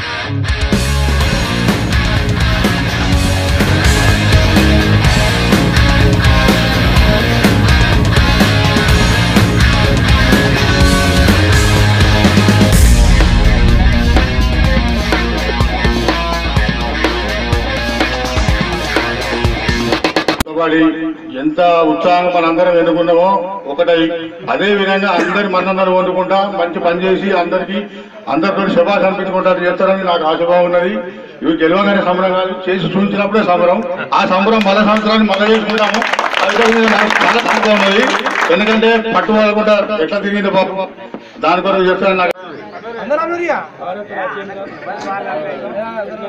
we కష్టపడి ఎంత ఉత్సాహంగా మనందరం ఎన్నుకున్నామో ఒకటై. అదే విధంగా అందరి మన్ననలు వండుకుంటా మంచి పని చేసి అందరికి అందరితో శుభాష్ అనిపించుకుంటా చేస్తారని నాకు ఆశభావం ఉన్నది ఇవి గెలవగానే సంబరం కాదు చేసి చూపించినప్పుడే సంబరం. ఆ సంబరం మళ్ళా సంవత్సరాన్ని మళ్ళీ చేసుకుంటాము. నాకు చాలా నమ్మకం ఉన్నది ఎందుకంటే ఎట్లా తిరిగింది బాబు దాని కొరకు చెప్తాను నాకు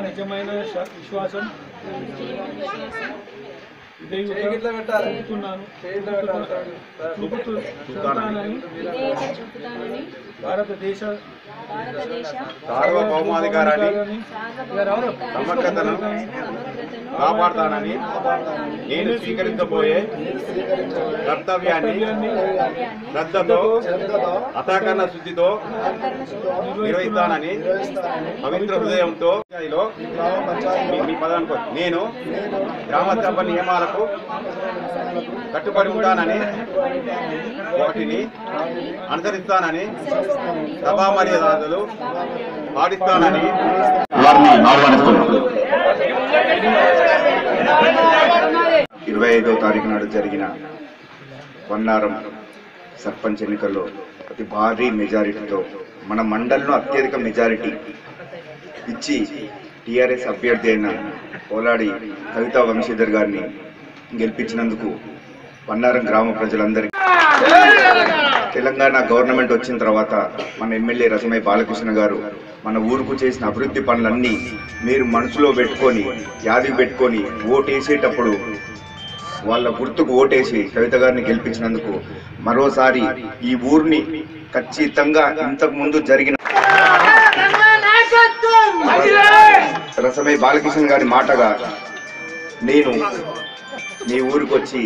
నిజమైన విశ్వాసం. భారతదేశ సార్వభౌమాధికారాన్ని సమగ్రతను కాపాడతానని నేను స్వీకరించబోయే కర్తవ్యాన్ని శ్రద్ధతో అతాకరణ శుద్ధితో నిర్వహిస్తానని పవిత్ర హృదయంతో మీ- పదానికి నేను గ్రామ సభ నియమాలకు కట్టుబడి ఉంటానని వాటిని అనుసరిస్తానని సభా మర్యాదలు పాటిస్తానని ఇరవై ఐదో తారీఖు నాడు జరిగిన పొన్నారం సర్పంచ్ ఎన్నికల్లో అతి భారీ మెజారిటీతో మన మండలంలో అత్యధిక మెజారిటీ ఇచ్చి టిఆర్ఎస్ అభ్యర్థి అయిన పోలాడి కవితా వంశీధర్ గారిని గెలిపించినందుకు పన్నారం గ్రామ ప్రజలందరికీ. తెలంగాణ గవర్నమెంట్ వచ్చిన తర్వాత మన ఎమ్మెల్యే రసమయ్య బాలకృష్ణ గారు మన ఊరుకు చేసిన అభివృద్ధి పనులన్నీ మీరు మనసులో పెట్టుకొని యాదికి పెట్టుకొని ఓటేసేటప్పుడు వాళ్ళ గుర్తుకు ఓటేసి కవిత గారిని గెలిపించినందుకు మరోసారి ఈ ఊరిని ఖచ్చితంగా ఇంతకు ముందు జరిగిన రసమయ్య బాలకృష్ణ గారి మాటగా నేను మీ ఊరికి వచ్చి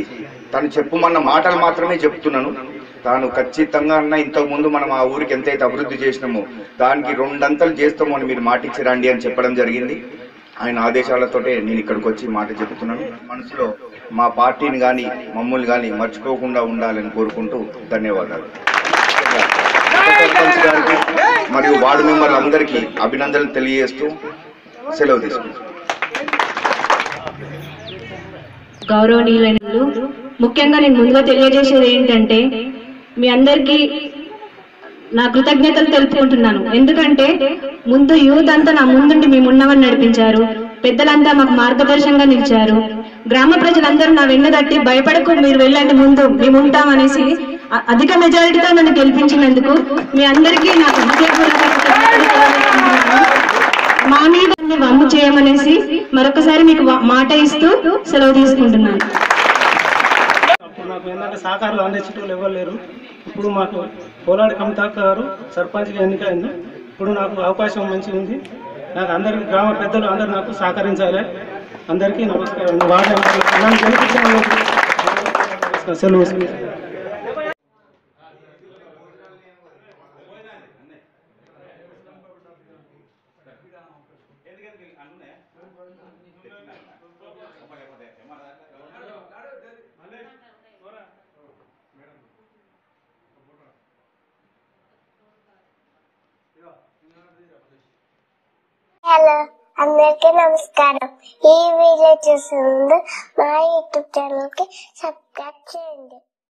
తను చెప్పుమన్న మాటలు మాత్రమే చెప్తున్నాను. తాను ఖచ్చితంగా అన్న ఇంతకు ముందు మనం ఆ ఊరికి ఎంతైతే అభివృద్ధి చేసినామో దానికి రెండంతలు చేస్తామో అని మీరు మాట ఇచ్చి రండి అని చెప్పడం జరిగింది. ఆయన ఆదేశాలతోటే నేను ఇక్కడికి వచ్చి మాట చెప్తున్నాను మనసులో మా పార్టీని కానీ మమ్మల్ని కానీ మర్చిపోకుండా ఉండాలని కోరుకుంటూ ధన్యవాదాలు. మరియు వార్డు మెంబర్లందరికీ అభినందనలు తెలియజేస్తూ సెలవు తీసుకుంటాను గౌరవనీయులైన ముఖ్యంగా నేను ముందుగా తెలియజేసేది ఏంటంటే మీ అందరికీ నా కృతజ్ఞతలు తెలుపుకుంటున్నాను. ఎందుకంటే ముందు యూత్ అంతా నా ముందుండి మేము ఉన్నవని నడిపించారు. పెద్దలంతా మాకు మార్గదర్శంగా నిలిచారు. గ్రామ ప్రజలందరూ నా వెన్న తట్టి భయపడకు మీరు వెళ్ళండి ముందు మేము ఉంటామనేసి అధిక మెజారిటీతో నన్ను గెలిపించినందుకు మీ అందరికీ నాకు మా మీద అన్ని వమ్ము చేయమనేసి మరొకసారి మీకు మాట ఇస్తూ సెలవు తీసుకుంటున్నాను. అప్పుడు నాకు ఏంటంటే సహకారాలు అందించడం ఎవరు లేరు. ఇప్పుడు మాకు పోలాడి కవితాక్క గారు సర్పంచ్గా ఎన్నికైంది. ఇప్పుడు నాకు అవకాశం మంచిగా ఉంది. నాకు అందరికి గ్రామ పెద్దలు అందరూ నాకు సహకరించాలి. అందరికీ నమస్కారం. వాళ్ళు సెలవు తీసుకుంటాను. హలో అందరికీ నమస్కారం. ఈ వీడియో చూసే ముందు మా యూట్యూబ్ ఛానల్కి సబ్స్క్రైబ్ చేయండి.